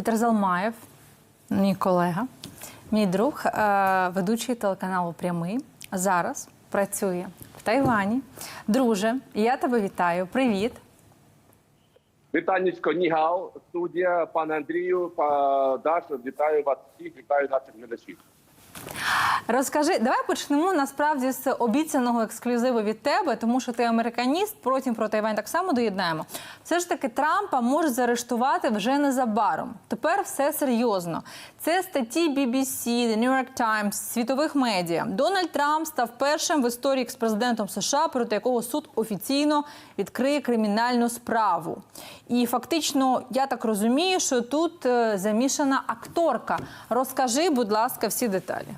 Пітер Залмаєв, мій колега, мій друг, е, ведучий телеканалу Прямий, зараз працює в Тайвані. Друже, я тебе вітаю. Привіт. Вітанечко, Нігао, студія, пане Андрію, па Даша, вітаю вас всіх, вітаю наших глядачів. Розкажи, давай почнемо насправді з обіцяного ексклюзиву від тебе, тому що ти американіст. Потім про Тайвань так само доєднаємо. Все ж таки Трампа можуть заарештувати вже незабаром. Тепер все серйозно. Це статті BBC, The New York Times, світових медіа. Дональд Трамп став першим в історії експрезидентом США, проти якого суд офіційно відкриє кримінальну справу. І фактично, я так розумію, що тут е, замішана акторка. Розкажи, будь ласка, всі деталі.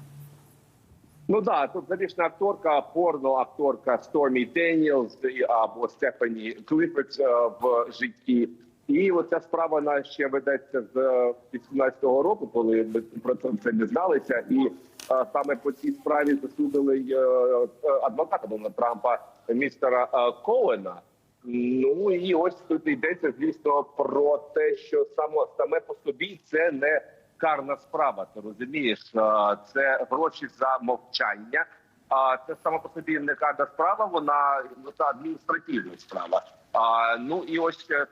Ну да, тут замішана акторка, порно-акторка Стормі Деніелс або Стефані Клиферс е, в житті. І оця справа вона ще ведеться з 18-го року, коли ми про це все дізналися. І е, саме по цій справі засудили е, е, адвоката Дональда Трампа містера е, Коена. Ну і ось тут йдеться, звісно, про те, що само саме по собі це не карна справа. Ти розумієш, це гроші за мовчання. А це сама по собі не карна справа, вона ну, та адміністративна справа. А ну і ось е, е,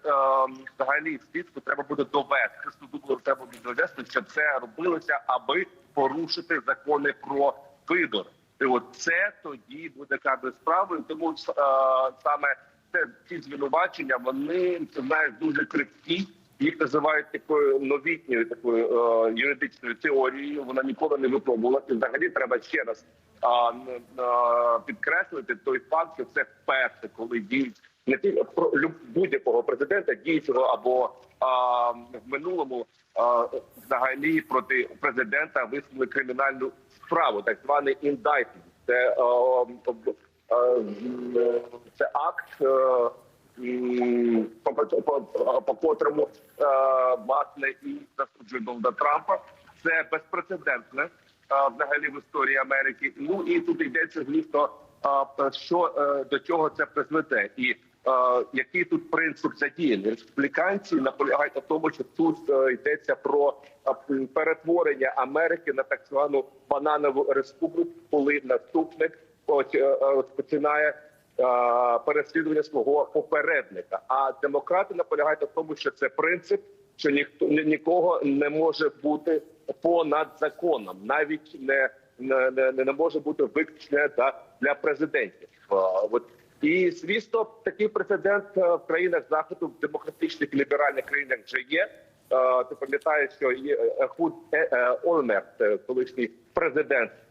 взагалі слідку треба буде довести суду, треба буде довести, що це робилося, аби порушити закони про вибор. І от це тоді буде карною справою. Тому е, саме це ці звинувачення вони знаєш дуже крихкі. Їх називають такою новітньою такою е, юридичною теорією. Вона ніколи не випробувалася. Взагалі треба ще раз а, а, підкреслити той факт, що це вперше, коли діють не люб- будь-якого президента, діючого або а, в минулому а, взагалі проти президента висунули кримінальну справу, так званий індайтмент. Це, е, об- е, це акт. е, м, по, по, по, котрому е, власне і засуджує Дональда Трампа. Це безпрецедентне е, взагалі в історії Америки. Ну і тут йдеться звісно, е, що до чого це призведе, і який тут принцип задіяний. Республіканці наполягають на тому, що тут йдеться про перетворення Америки на так звану бананову республіку, коли наступник починає переслідування свого попередника. А демократи наполягають на тому, що це принцип, що ніхто ні- нікого не може бути понад законом, навіть не не, не, не може бути виключення для, для президентів. Е, От і звісно, такий прецедент е, в країнах заходу в демократичних ліберальних країнах вже є. Е, Ти пам'ятаєш, що є Худ Олмерт, е, колишній президент е,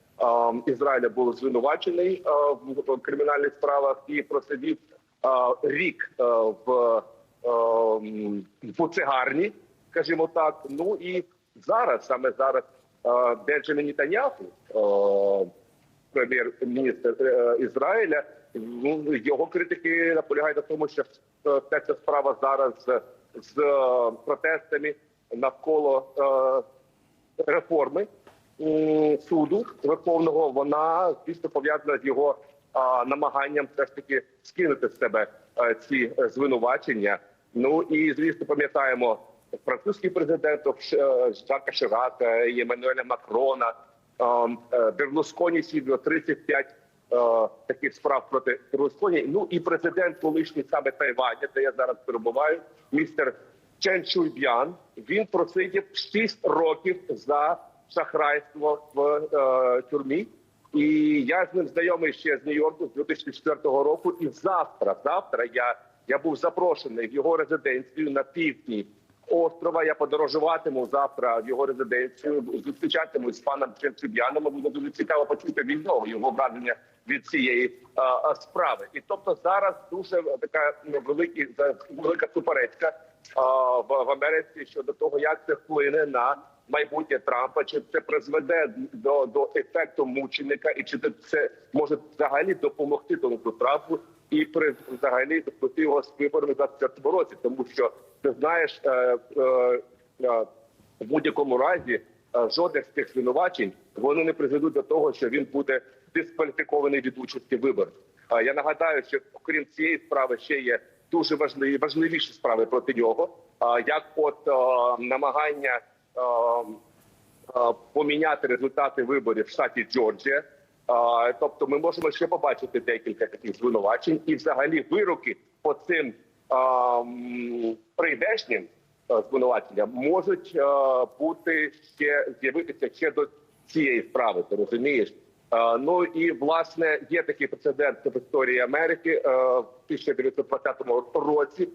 Ізраїля, був звинувачений е, в кримінальних справах і просидів е, рік е, в, е, в цигарні, скажімо так. Ну і зараз, саме зараз, Бенджамін Нетаньяху, е, прем'єр-міністр Ізраїля. Ну його критики наполягають на тому, що ця справа зараз з, протестами навколо реформи суду верховного. Вона звісно пов'язана з його а, намаганням все ж таки скинути з себе е, ці е, звинувачення. Ну і звісно, пам'ятаємо французький президент е, Жака Ширака, і Еммануеля Макрона. Е, е, Берлусконі сідно 35 е, таких справ проти Берлусконі. Ну і президент колишній саме Тайваня, де я зараз перебуваю, містер Чен Чуйб'ян. Він просидів 6 років за шахрайство в е, тюрмі. І я з ним знайомий ще з Нью-Йорку з 2004 року. І завтра, завтра я, я був запрошений в його резиденцію на півдні острова. Я подорожуватиму завтра в його резиденцію. Зустрічатимусь з паном Ченцюб'яном. Буде дуже цікаво почути від нього його враження від цієї а, а, справи. І тобто зараз дуже така ну, великі за- велика суперечка а, в, в Америці щодо того, як це вплине на майбутнє Трампа, чи це призведе до, до ефекту мученика, і чи це- може взагалі допомогти Дональду Трампу і при взагалі допустити його з виборами в 24 році, тому що ти знаєш, е, е, е, в будь-якому разі е, жодних з цих звинувачень вони не призведуть до того, що він буде дискваліфікований від участі в виборах. А я нагадаю, що окрім цієї справи ще є дуже важливі важливіші справи проти нього. як от е, намагання поміняти результати виборів в штаті Джорджія. Е, Тобто, ми можемо ще побачити декілька таких звинувачень, і взагалі вироки по цим е, прийдешнім е, звинуваченням можуть е, бути ще з'явитися ще до цієї справи. Ти розумієш? Е, Ну і власне є такий прецедент в історії Америки Е, в 1920 році. е,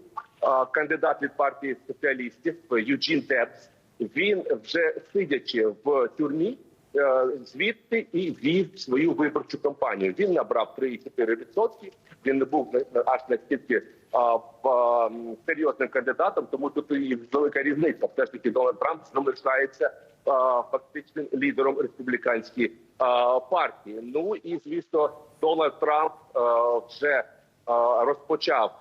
Кандидат від партії соціалістів Юджін Дебс. Він вже сидячи в тюрмі, е, звідти і вів свою виборчу кампанію. Він набрав 3,4%. Він не був аж настільки серйозним кандидатом, тому тут і велика різниця. Все ж таки Дональд Трамп залишається фактичним лідером республіканської партії. Ну і звісно, Дональд Трамп вже розпочав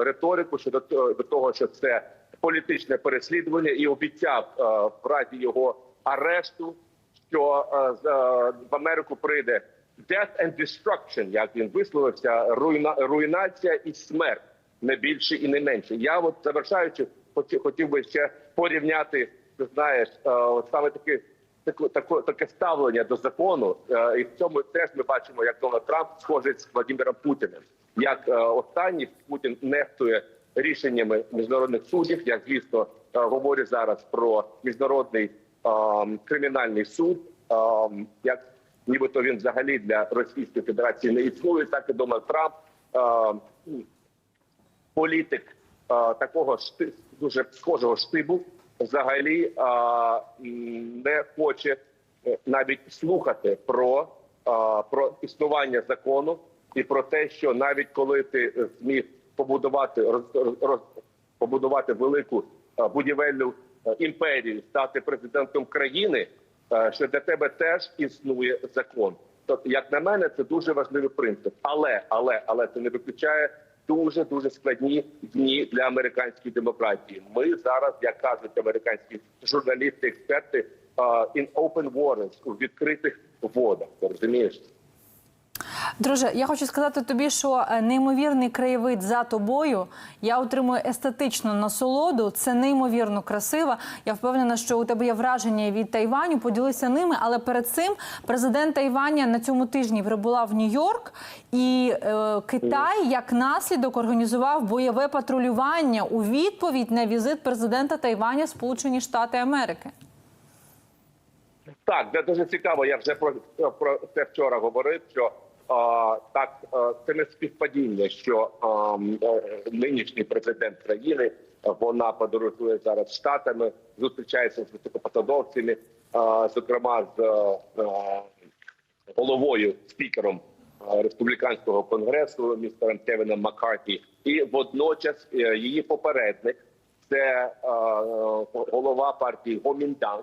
риторику щодо до того, що це політичне переслідування, і обіцяв в разі його арешту, що е, е, в Америку прийде death and destruction, як він висловився, руйна, руйнація і смерть, не більше і не менше. Я от завершаючи, хотів, би ще порівняти, ти знаєш, е, саме таке. Таке, таке, ставлення до закону, е, і в цьому теж ми бачимо, як Дональд Трамп схожий з Владимиром Путіним. Як е, останній Путін нехтує рішеннями міжнародних судів. Я звісно е, говорю зараз про міжнародний кримінальний суд, як нібито він взагалі для Російської Федерації не існує, так і Дональд Трамп, політик е, такого шти, дуже схожого штибу, взагалі е, не хоче навіть слухати про, про існування закону і про те, що навіть коли ти зміг побудувати роз, побудувати велику е, будівельну е, імперію, стати президентом країни, е, що для тебе теж існує закон. Тобто, як на мене, це дуже важливий принцип. Але, але, але це не виключає дуже дуже складні дні для американської демократії. Ми зараз, як кажуть американські журналісти, експерти, in open waters, у відкритих водах. Розумієш? Друже, я хочу сказати тобі, що е, неймовірний краєвид за тобою. Я отримую естетичну насолоду. Це неймовірно красиво. Я впевнена, що у тебе є враження від Тайваню. Поділися ними. Але перед цим президент Тайваня на цьому тижні прибула в Нью-Йорк, і е, Китай як наслідок організував бойове патрулювання у відповідь на візит президента Тайваня Сполучені Штати Америки. Так, це дуже цікаво. Я вже про, про це вчора говорив. Що так це не співпадіння, що нинішній президент країни вона подорожує зараз штатами, зустрічається з високопосадовцями, зокрема з головою спікером республіканського конгресу, містером Кевіном Маккарті, і водночас е, її попередник це голова партії Гоміндан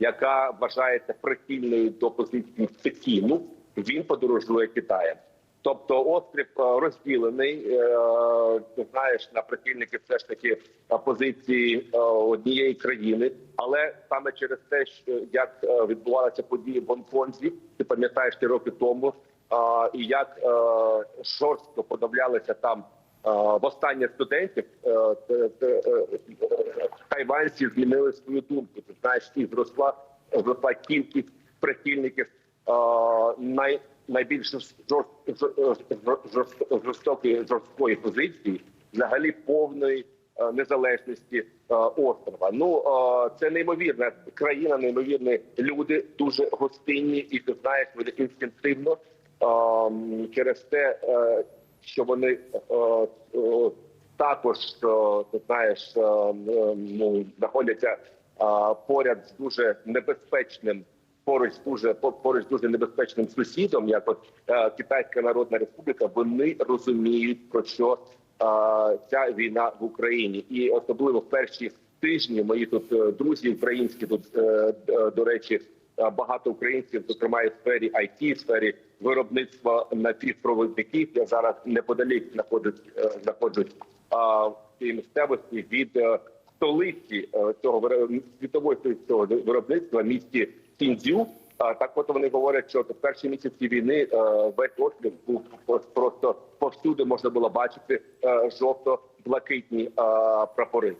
яка вважається прихильною до позиції Пекіну, він подорожує Китаєм. Тобто острів е, розділений, е, знаєш, на прихильники все ж таки позиції е, однієї країни, але саме через те, що як відбувалися події в Гонконзі, ти пам'ятаєш ті роки тому, і як жорстко подавлялися там е, востаннє студентів, тайванці змінили свою думку. Ти знаєш, і зросла зросла кількість прихильників най, найбільш жорст, жорст, жорстокої жорсткої позиції, взагалі повної е, незалежності е, острова. Ну е, це неймовірна країна, неймовірні люди, дуже гостинні, і ти знаєш, вони інстинктивно е, через те, е, що вони е, е, також е, ти знаєш, е, е, ну знаходяться е, поряд з дуже небезпечним. Поруч дуже по- поруч дуже небезпечним сусідом, як от е, Китайська Народна Республіка, вони розуміють про що е, ця війна в Україні, і особливо в перші тижні мої тут е, друзі українські тут е, е, до речі, е, багато українців, зокрема і в сфері IT, в сфері виробництва напівпровідників. Я зараз неподалік знаходжусь, знаходжусь в цій місцевості від столиці цього світової цього виробництва місті Сіндзю. Так, от вони говорять, що в перші місяці війни е, весь острів був просто повсюди можна було бачити е, жовто-блакитні е, прапори.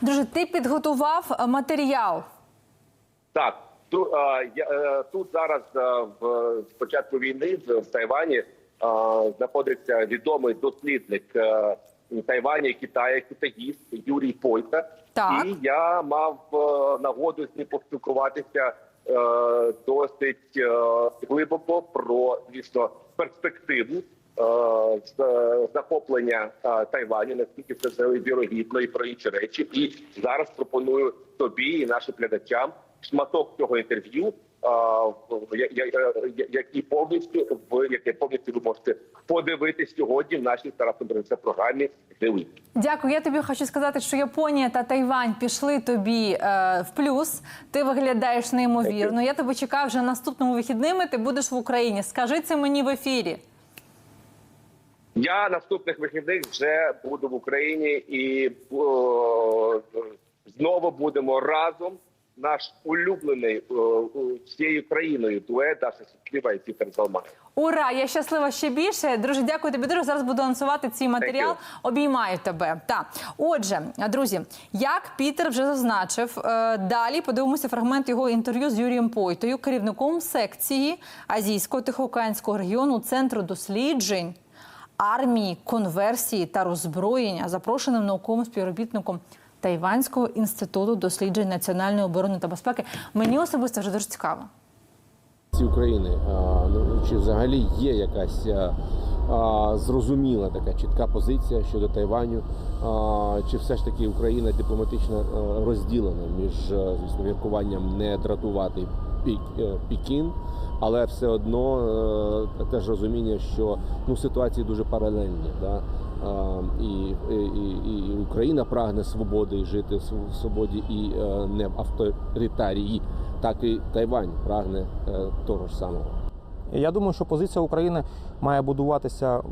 Друже, ти підготував матеріал. Так, ту, е, я, тут зараз в з початку війни в, Тайвані е, знаходиться відомий дослідник Тайвані Китаю, китаїст Юрій Пойта. Так. І я мав е, нагоду з ним поспілкуватися е, досить е, глибоко про звісно перспективу з- е, захоплення е, Тайваню, наскільки це взагалі вірогідно і про інші речі. І зараз пропоную тобі і нашим глядачам шматок цього інтерв'ю, в- я- я- я- який повністю в яке повністю ви можете подивитись сьогодні в нашій Тарасом програмі «Дивись». Дякую. Я тобі хочу сказати, що Японія та Тайвань пішли тобі е, в плюс. Ти виглядаєш неймовірно. Я тебе чекаю вже наступними вихідними. Ти будеш в Україні. Скажи це мені в ефірі. Я наступних вихідних вже буду в Україні і о, знову будемо разом. Наш улюблений о, всією країною дует Даша Сітліва і Пітер Залман. Ура! Я щаслива ще більше. Друже, дякую тобі. Дуже зараз буду анонсувати цей матеріал. Обіймаю тебе. Так, отже, друзі, як Пітер вже зазначив, е, далі подивимося фрагмент його інтерв'ю з Юрієм Пойтою, керівником секції Азійського Тихоокеанського регіону Центру досліджень армії, конверсії та роззброєння, запрошеним науковим співробітником. Тайванського інституту досліджень національної оборони та безпеки мені особисто вже дуже цікаво. Ці України ну, чи взагалі є якась зрозуміла така чітка позиція щодо Тайваню? Чи все ж таки Україна дипломатично розділена між звісно міркуванням не дратувати Пік, е, Пікін, але все одно е, теж розуміння, що ну ситуації дуже паралельні. Да? І, і, і Україна прагне свободи і жити в свободі і е, не в авторитарії, так і Тайвань прагне е, того ж самого. Я думаю, що позиція України має будуватися е,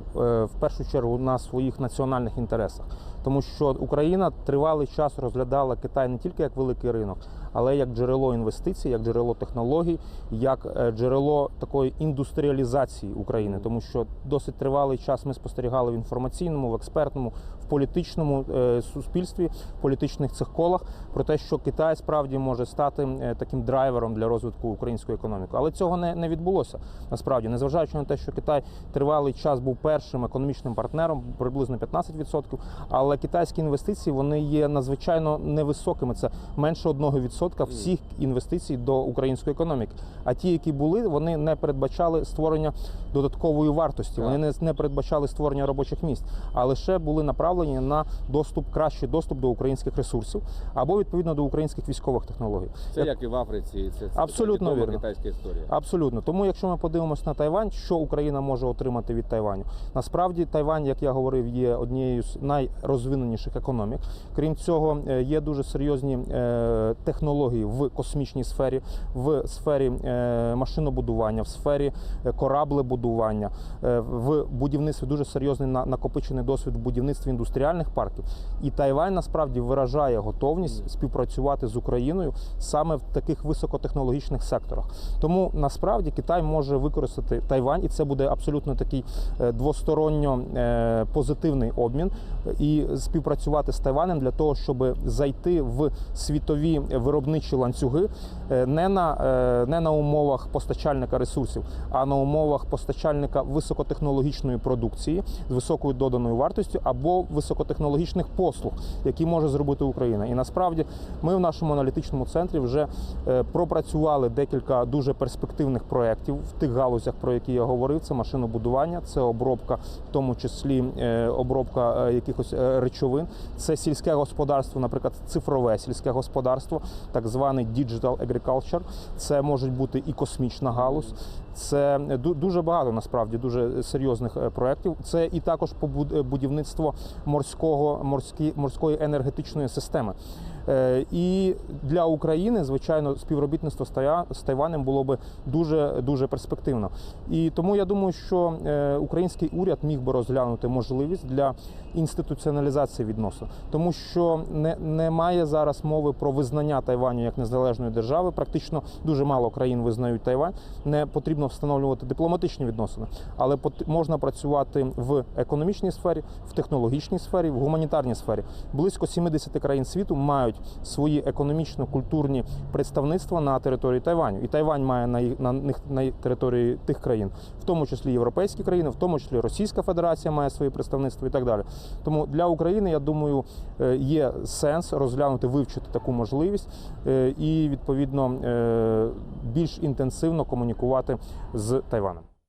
в першу чергу на своїх національних інтересах, тому що Україна тривалий час розглядала Китай не тільки як великий ринок, але як джерело інвестицій, як джерело технологій, як е, джерело такої індустріалізації України, тому що досить тривалий час ми спостерігали в інформаційному, в експертному, в політичному е, суспільстві, в політичних цих колах про те, що Китай справді може стати е, таким драйвером для розвитку української економіки. Але цього не, не відбулося насправді, незважаючи на те, що Китай тривалий час був першим економічним партнером, приблизно 15%, але китайські інвестиції вони є надзвичайно невисокими. Це менше 1% всіх інвестицій до української економіки. А ті, які були, вони не передбачали створення додаткової вартості. Вони не, не передбачали створення робочих місць, а лише були направлені на доступ, кращий доступ до українських ресурсів або відповідно до українських військових технологій. Це як і в Африці, це, це Абсолютно вірно. китайська історія. Абсолютно. Тому, якщо ми подивимося на Тайвань, що Україна може отримати від Тайваню? Насправді, Тайвань, як я говорив, є однією з найрозвиненіших економік. Крім цього, е, є дуже серйозні е, технології в космічній сфері, в сфері е, машинобудування, в сфері е, кораблебудування, е, в будівництві дуже серйозний на- накопичений досвід в будівництві індустріальних парків. І Тайвань насправді виражає готовність співпрацювати з Україною саме в таких високотехнологічних секторах. Тому насправді Китай може використати Тайвань, і це буде абсолютно такий двосторонньо позитивний обмін і співпрацювати з Тайванем для того, щоб зайти в світові виробничі ланцюги е, не на, е, не на умовах постачальника ресурсів, а на умовах постачальника високотехнологічної продукції з високою доданою вартістю або високотехнологічних послуг, які може зробити Україна. І насправді ми в нашому аналітичному центрі вже е, пропрацювали декілька дуже перспективних проєктів в тих галузях, про які я говорив. Це машинобудування, це обробка, в тому числі обробка якихось речовин, це сільське господарство, наприклад, цифрове сільське господарство, так званий digital agriculture. Це може бути і космічна галузь. Це дуже багато насправді дуже серйозних е, проєктів. Це і також е, будівництво морського морські, морської енергетичної системи. Е, І для України, звичайно, співробітництво з Тайванем було би дуже дуже перспективно. І тому я думаю, що український уряд міг би розглянути можливість для інституціоналізації відносин, тому що не, немає зараз мови про визнання Тайваню як незалежної держави. Практично дуже мало країн визнають Тайвань. Не потрібно встановлювати дипломатичні відносини, але можна працювати в економічній сфері, в технологічній сфері, в гуманітарній сфері. Близько 70 країн світу мають свої економічно-культурні представництва на території Тайваню, і Тайвань має на на них на території тих країн, в тому числі європейські країни, в тому числі Російська Федерація має свої представництва і так далі. Тому для України, я думаю, е, є сенс розглянути, вивчити таку можливість е, і відповідно е, більш інтенсивно комунікувати з Тайванем.